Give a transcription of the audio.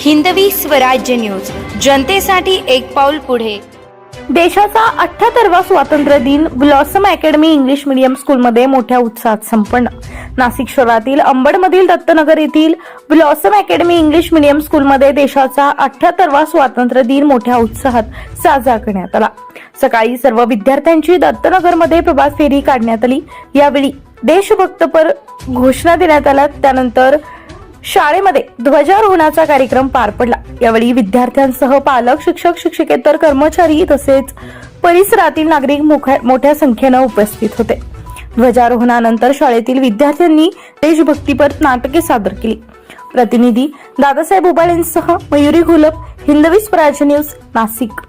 Hindavi Swarajya news. जनतेसाठी एक पाऊल पुढे. देशाचा अठ्ठ्याहत्तरवा स्वातंत्र्य दिन ब्लॉसम अकॅडमी इंग्लिश मीडियम स्कूलमध्ये मोठ्या उत्साहात संपन्न. नाशिक शहरातील अंबडमधील दत्तनगर येथील ब्लॉसम अकॅडमी इंग्लिश मीडियम स्कूलमध्ये देशाचा अठ्ठ्याहत्तरवा स्वातंत्र्य दिन मोठ्या उत्साहात साजरा करण्यात आला. सकाळी सर्व विद्यार्थ्यांची दत्तनगरमध्ये प्रभात फेरी काढण्यात आली. यावेळी देशभक्तपर घोषणा देण्यात आल्या. त्यानंतर शाळेमध्ये ध्वजारोहणाचा कार्यक्रम पार पडला. यावेळी विद्यार्थ्यांसह पालक शिक्षक शिक्षकेतर कर्मचारी तसेच परिसरातील नागरिक मोठ्या मोठ्या संख्येनं उपस्थित होते. ध्वजारोहणानंतर शाळेतील विद्यार्थ्यांनी देशभक्तीपर नाटके सादर केली. प्रतिनिधी दादासाहेब उबाळेंसह मयुरी घुलप हिंदवी स्वराज न्यूज नाशिक.